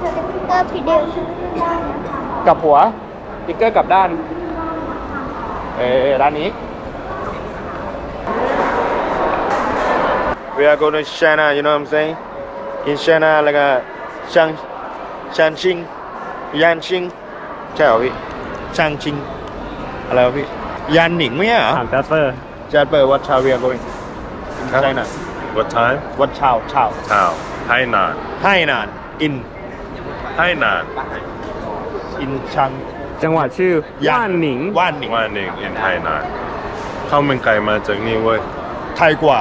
เกอร์พีเดียวกลับหัวติ๊กเกอร์กลับด้าน เออด้านนี้ We are going to China, you know what I'm saying? In China, like a Shang, Shanxing, Yanqing ใช่เหรอพี่ Shanxing อะไรวะพี่ยันหนิงไม่ใช่เหรอ ถามจัสเปอร์จัดเปิดวัดชาว we are going in China What time? วัดชาวชาว Tao. Hainan. ให้นาน in Hainan. in ชังจังหวัดชื่อยัว่านหนิง ว่านหนิง Wanning in Hainan. ข้าวมันไก่มาจากนี่เว้ยไทยกว่า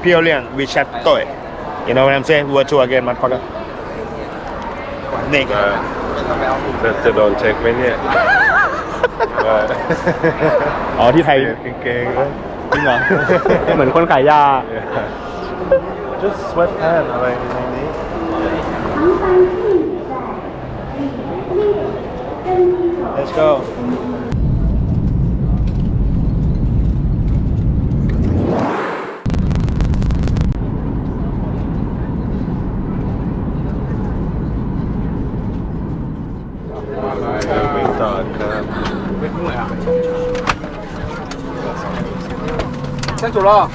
เพียวเลี่ยงวิชัดต่อย you know what I'm saying วัวชัวเกนมันพอกันนี่เออจะจะโดนเช็คไหมเนี่ยเอออ๋อที่ไทยเก่งๆเลยจริงเหรอ เหมือนคนขายยา just sweat pad อะไรในนี้ Let's go. Xem chủ lo.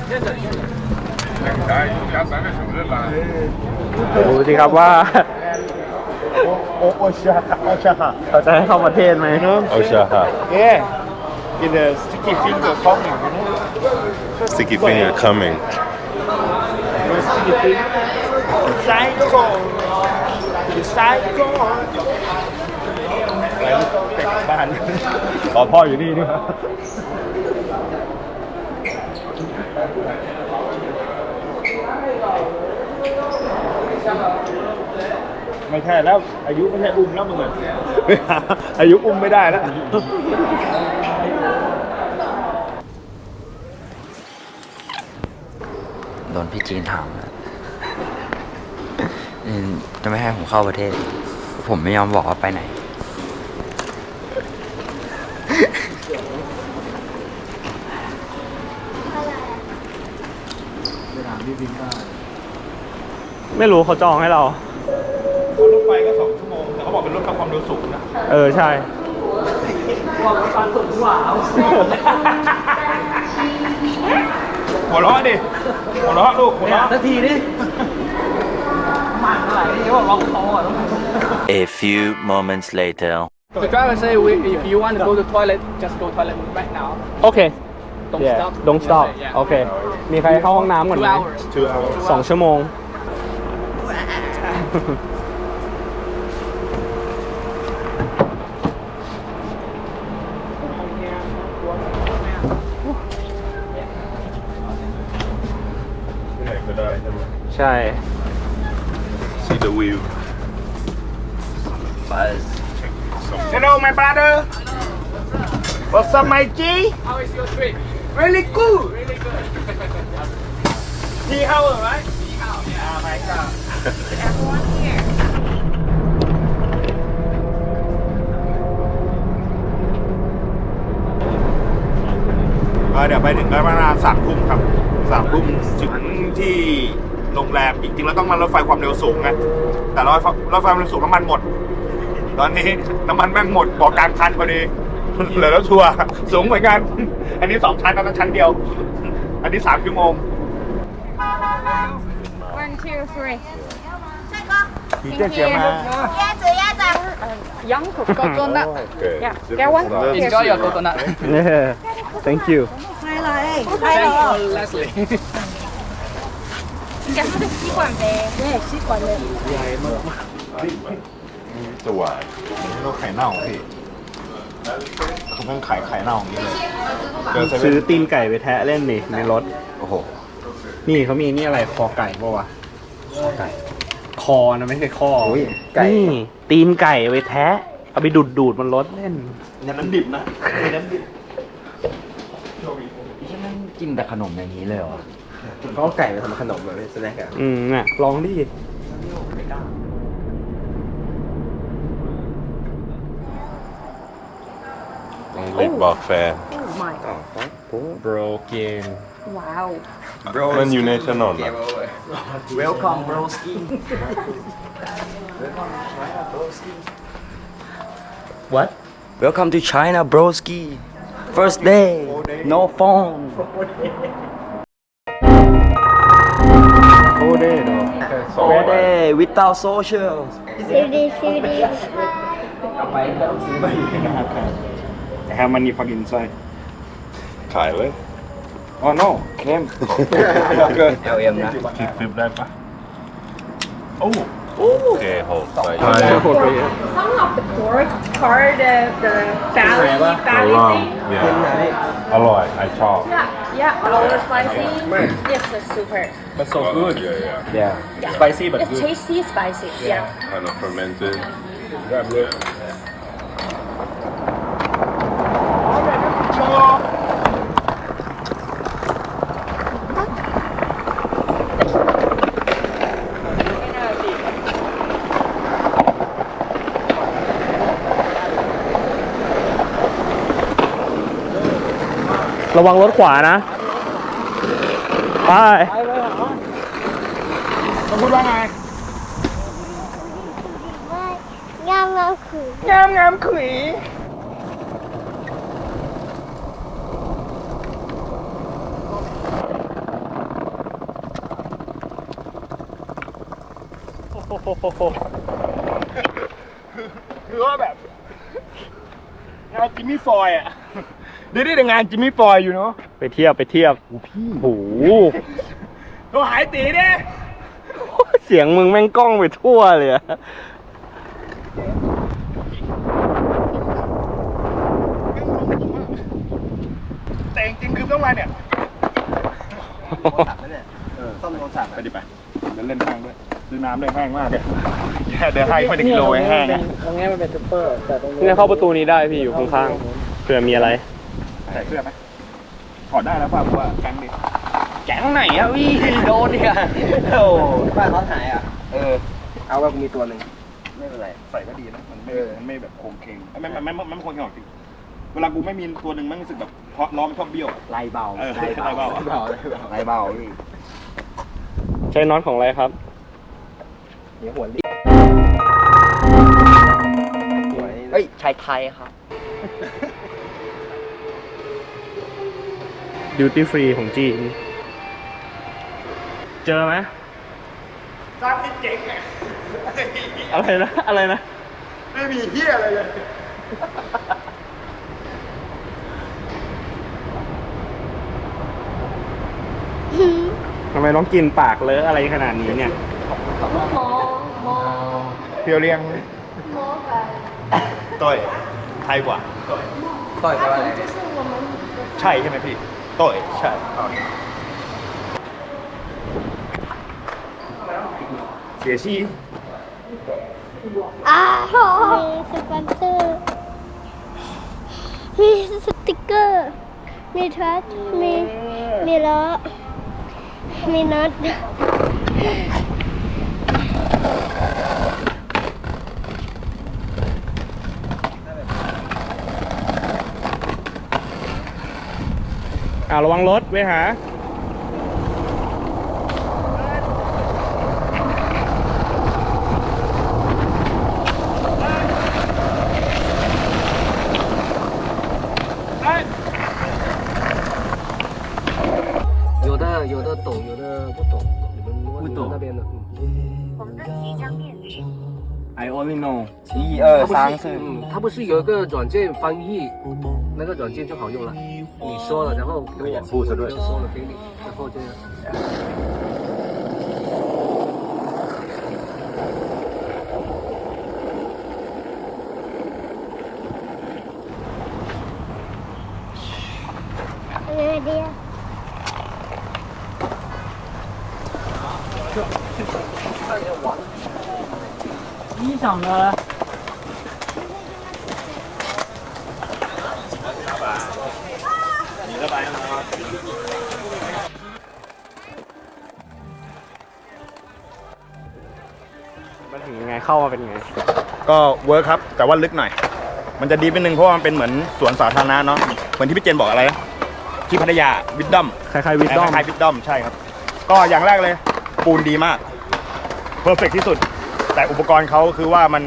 โอ้จริงครับว่า โอ้โอ้ชาโอ้ชาฮะเขาจะให้เข้าประเทศไหมเอาชาฮะ yeah in the sticky finger coming you know sticky finger coming no sticky finger ซ้ายก็ก่อนซ้ายก็ก่อนอะไรลูกเป็ดบ้านขอพ่ออยู่นี่ด้วย ไม่ใช่แล้ว อายุไม่ใช่อุ้มแล้วมึงอะอายุอุ้มไม่ได้แล้ว โดนพี่จีนถามนะอืมจะไม่ให้ผมเข้าประเทศ ผมไม่ยอมบอกว่าไปไหน ไม่รู้เขาจองให้เรา รถไฟก็สองชั่วโมง แต่เขาบอกเป็นรถขับความเร็วสูงนะ เออใช่ หัวเราะดิ หัวเราะลูก หัวเราะ A few moments later. The driver say we, if you want to go to toilet, just go toilet right now. โอเค Don't Yeah, stop. don't stop Yeah. โอเค มีใครเข้าห้องน้ำก่อน Two ไหม hours. two hours สองชั่วโมง ไหนก็ได้ใช่ไหมใช่ see the view Hello my brother What's up my G How is your trip? Really good Really good. ที่เฮาเหรอไหมที่เฮา Yeah my god ก็เดี๋ยวไปถึงก็ประมาณ สามทุ่มครับสามทุ่มถึงที่โรงแรมจริงๆแล้วต้องมารถไฟความเร็วสูงไงแต่รถไฟรถไฟความเร็วสูงน้ำมันหมด ตอนนี้น้ำมันแม่งหมดบอกกลางคันพอดี เหลือรถทัวร์สูงเหมือนกัน อันนี้สองชั้นอันนั้นชั้นเดียว อันนี้สามชั่วโมง one two three ผีเจ๊เจียมา 鸭子鸭子 Young coconut. okay Yeah, get one. Enjoy your coconut. yeah thank you 哎 Thank you, Leslie. 讲它的吸管呗对吸管的 จะหวาน เราไข่เน่าพี่เขาแม่งขายไข่เน่าอย่างนี้เลยเจอเซเว่ ซื้อน ตีนไก่ไปแทะเล่นนี่ในรถ โอ้โห นี่เขามีนี่อะไรคอไก่ปะวะ คอไก่ คอนะไม่ใช่ข้ออยนี่ตีนไก่ไปแทะ เอาไปดูดดูดๆมันรถเล่น ในน้ำดิบนะในน้ำดิบ ที่มัน กินแต่ขนมอย่างนี้เลยเหรอเขาเอาไก่ไปทำขนมเหรอพี่สแน็คอะอืมน่ะลองดิต้องรีบบอกแฟน broken wow มันอยู่ในถนนอะ Welcome broski what Welcome to China broski First day No phone โอเด้เนาะ All day without social แฮมมันนี่ฟักอินไซด์ขายเลยอ๋อ no เข้ม LM นะคิดฟิปได้ปะโอ้โอเคหกไป Some of the pork part of the belly, belly thing. อร่อยไอชอบ Yeah, yeah, our spicy. Yes, it's super. but so good yeah yeah yeah spicy but It's good tasty, spicy. Yeah. kind of fermented grab ระวังรถขวานะ ไปต้องพูดว่าไง งามงามขืนงามงามขุยคือว่าแบบงานจิมมี่ฟอยอะ ได้ได้แต่งานจิมมี่ฟอยอยู่เนาะไปเทียบไปเทียบโอ้โหตัวหายตีเนี่ยเสียงมึงแม่งกล้องไปทั่วเลยอะแต่จริงๆคือต้องมาเนี่ยซ่อมโทรศัพท์ไปดิไปเดินเล่นห้างด้วยซื้อน้ำด้วยแห้งมากเลยแค่เดินให้ไม่ได้กิโลเองแห้งนะตรงนี้มันเป็นซุปเปอร์แต่ตรงนี้นี่เข้าประตูนี้ได้พี่อยู่ข้างๆเผื่อมีอะไร ใส่เสื้อไหมถอดได้แล้วป่ะเพราะว่าแก๊งดิแก๊งไหนอะพี่โดนเนี่ยโอ้บ้านเขาหายอะ เออ เอาว่ากูมีตัวหนึ่งไม่เป็นไร ใส่ก็ดีนะ มันไม่ มันไม่แบบโครงเคงไม่ไม่ไม่ไม่ไม่โครงเคงหรอกจริง เวลากูไม่มีตัวหนึ่งมันรู้สึกแบบเพราะล้อมันชอบเบี้ยวไล่เบาเออไล่เบาไล่เบาไล่เบาพี่ใช้น็อตของอะไรครับเดี๋ยวหัวลิเฮ้ยชายไทยครับ ดิวตี้ฟรีของจีน เจอไหมทราบที่เจ๊งไงอะไรนะ อะไรนะ ไม่มีเฮียอะไรเลย ทำไมต้องกินปากเลอะอะไรขนาดนี้เนี่ยเพียวเรียงต้อยไทยกว่า ต่อยว่าอะไรใช่ใช่ไหมพี่ ต้อยใช่เสียชีอ้าวมีสปอนเซอร์ มีสติกเกอร์ มีทัชมี มีล้อ มีน็อตอ่าระวังรถไว้หา 有的有的懂，有的不懂。你们不懂那边的，嗯， I only know 一二三四，嗯，它不是有一个软件翻译， 那个软件就好用了你说了然后给我不是？说了给你然后这样你想着 เดียวมาถึงยังไงเข้ามาเป็นไง ก็เวิร์คครับ แต่ว่าลึกหน่อย มันจะดีไปนึงเพราะว่ามันเป็นเหมือนสวนสาธารณะเนาะเหมือนที่พี่เจนบอกอะไรนะที่พัทยาวิดดอมคล้ายๆวิดดอมคล้ายๆวิดดอมใช่ครับ ก็อย่างแรกเลย ปูนดีมากเพอร์เฟกที่สุด แต่อุปกรณ์เขาคือว่ามัน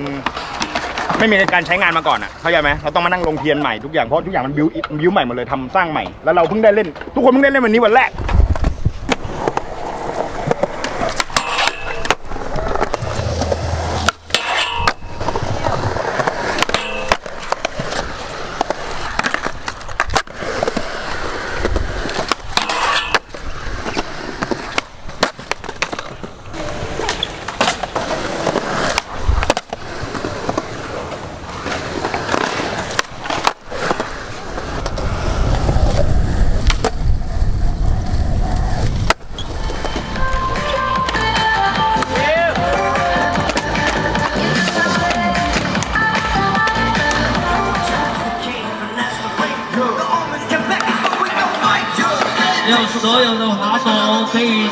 ไม่มีการใช้งานมาก่อนอะเข้าใจไหมเราต้องมานั่งลงเทียนใหม่ทุกอย่างเพราะทุกอย่างมันบิวบิวใหม่หมดเลยทำสร้างใหม่แล้วเราเพิ่งได้เล่น ทุกคนเพิ่งได้เล่นวันนี้วันแรก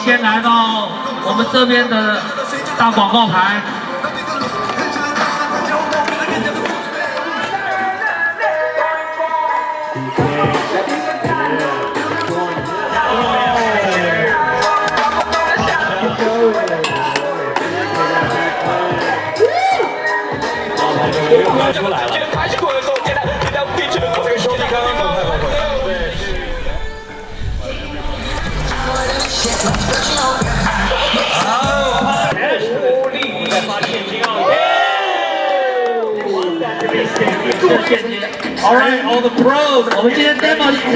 先来到我们这边的大广告牌。All right, all the pros, all the demo, you can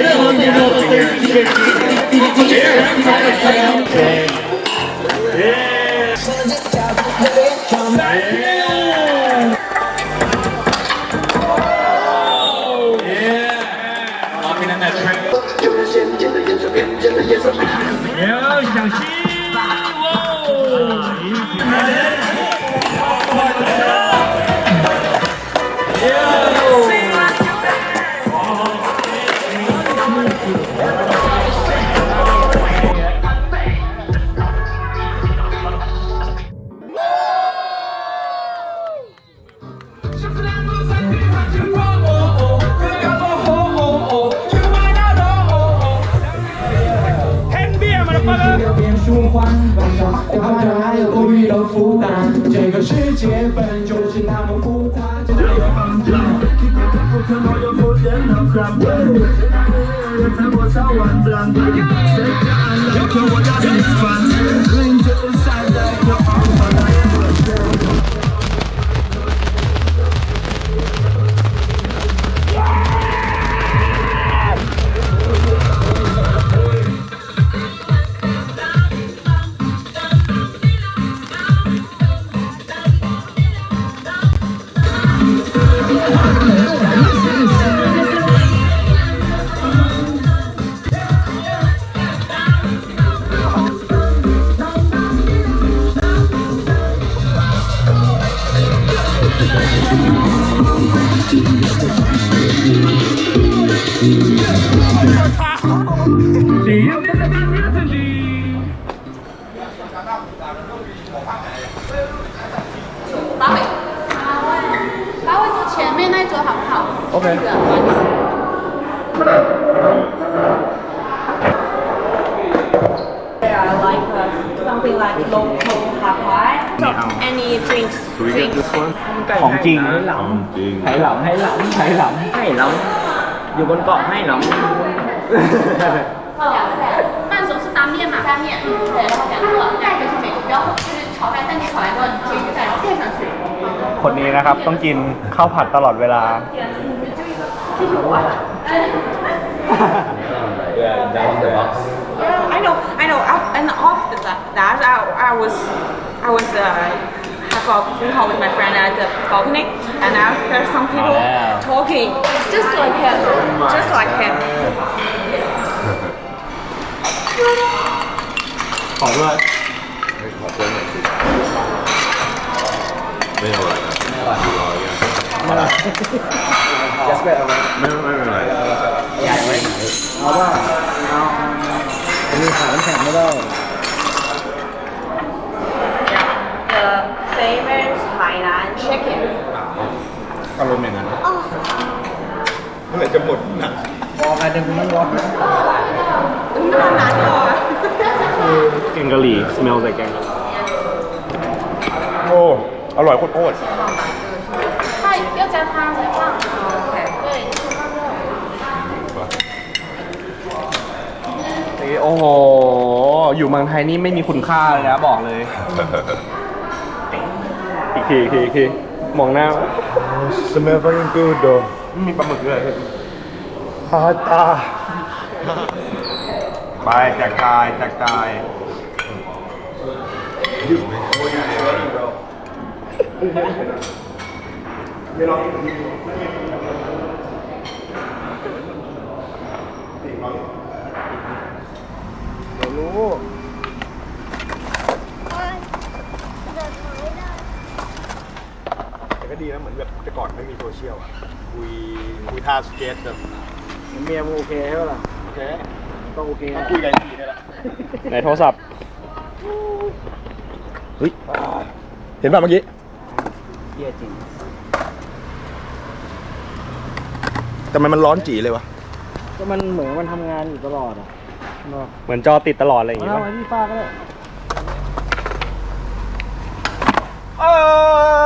Yeah. Yeah, 小心。舒缓晚上跳到爱的无比的负担这个世界本就是那么复杂有我又到 any drinks? drinks. ของจริง ไหหลำไหหลำไหหลำไหหลำอยู่บนเกาะไหหลำ 两个菜，半熟是单面嘛？单面，对，然后两个盖就是每个标就是炒饭，但你炒完之后你接一个盖，然后垫上去。 คนนี้นะครับ ต้องกินข้าวผัดตลอดเวลา Yeah, I know, I know. Af- And after that, that I, I was, I was uh, have a phone call with my friend at the balcony, and I heard some people talking, just like him, just like him. ขอด้วย ไม่อร่อยนะไม่อร่อยรอยอ่ะ จะสเปรดเอาไว้ ไม่ไม่เป็นไร ใหญ่ไว้เอาว่าเอาอันนี้ขาน้ำแข็งไม่ได้ The favorite Thailand chicken อารมณ์อย่างนั้นเมื่อไหร่จะหมดนะรอร์อะไรเดี๋ยวผมไม่วอร์มนะน้อหนักก่อนแกงกะหรี่ smell like แกงกะหรี่โอ้ อร่อยโคตรใช่เปรี้ยวจะทานจะฟังโอ้โห อยู่เมืองไทยนี่ไม่มีคุณค่าเลยนะบอกเลย อีกทีอีกทีอีกทีมองหน้าๆ smell very good though มีปลาหมึกด้วย ฮาตาไปแจกจ่ายแจกจ่ายแก็ดีนะเหมือนแบบแต่ก่อนไม่มีโซเชียลอะคุยคุยท่าสเก็ตแบบเมียมูโอเคใช่ป่ะโอเคก็โอเคนะคุยกันดีนี่แหละในโทรศัพท์เฮ้ยเห็นป่ะเมื่อกี้เยี่ยจริงแต่มันมันร้อนจีเลยวะก็มันเหมือนมันทำงานอยู่ตลอดอะเหมือนจอติดตลอดอะไรอย่างเงี้ยเอาไว้ที่ป้าก็ได้เอ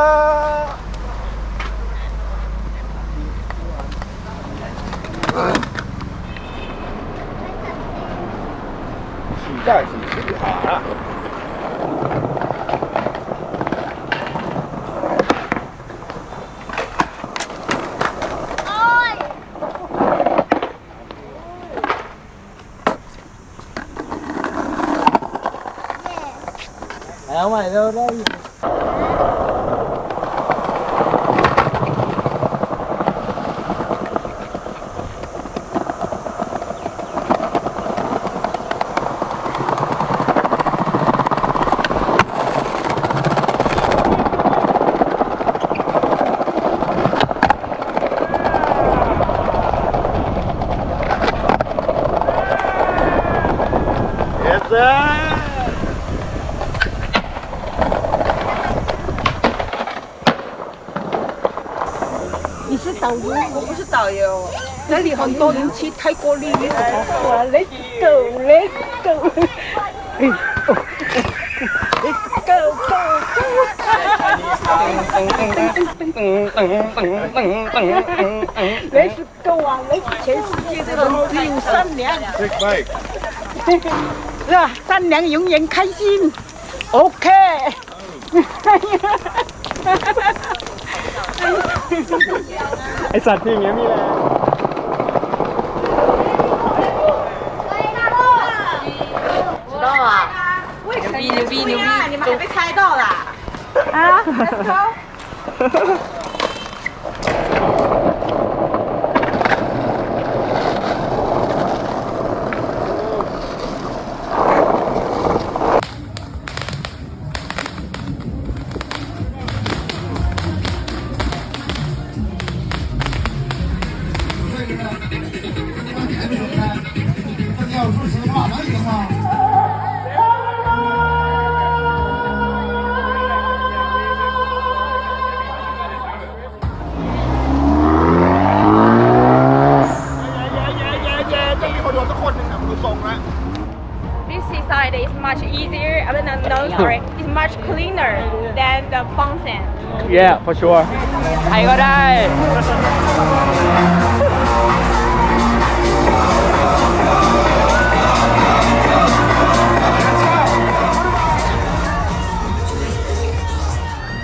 อ 干什么去啊？Mày đâu mày đâu đó 多人去泰国旅游。Let's go, let's go. Let's go, go, go. Let's go 啊！Let's 全世界的人只有善良。 Take bike 是吧？善良永远开心。OK。 ไอสัตว์ที่อย่างเงี้ยมีแรง 知 逼牛逼牛逼！你们还被猜到了啊？Let's go。โดนสักคนหนึ่งอะดูทรงแล้ว This seaside is much easier. I mean, no, sorry, it's much cleaner than the fountain. yeah for sure ใครก็ได้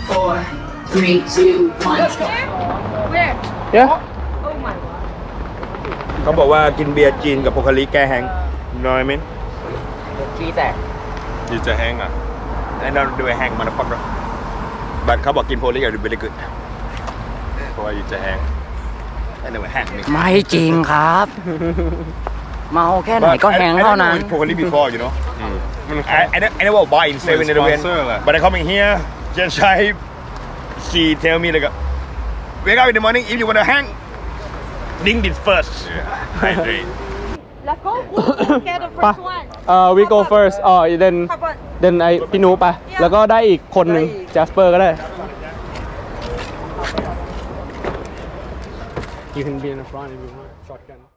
Four, three, two, one. Where? yeah Oh my. เขาบอกว่ากินเบียร์จีนกับโพคาริแก้แห้งน้อยไหมขี้แตกยูจะแห้งอะไอ้นั่นด้วยแห้งมันฟักแล้วบัตเขาบอกกินโพลิกับเบลกุดเพราะว่ายูจะแห้งไอ้นั่นแห้งนี่ไม่จริงครับ เมาแค่ไหนก็แหงเท่านั้นโพคาริ before you know อืมมัน I I know I never buy in seven eleven sponsor แหละ but I coming here just try she tell me like wake up in the morning if you wanna hang drink this first hydrate Let's go. Who Get the ไป first one. เอ่อ we go first อ๋อ then then ไอพี่นูไป แล้วก็ได้อีกคนหนึ่ง Jasper ก็ได้ You can be in the front if you want shotgun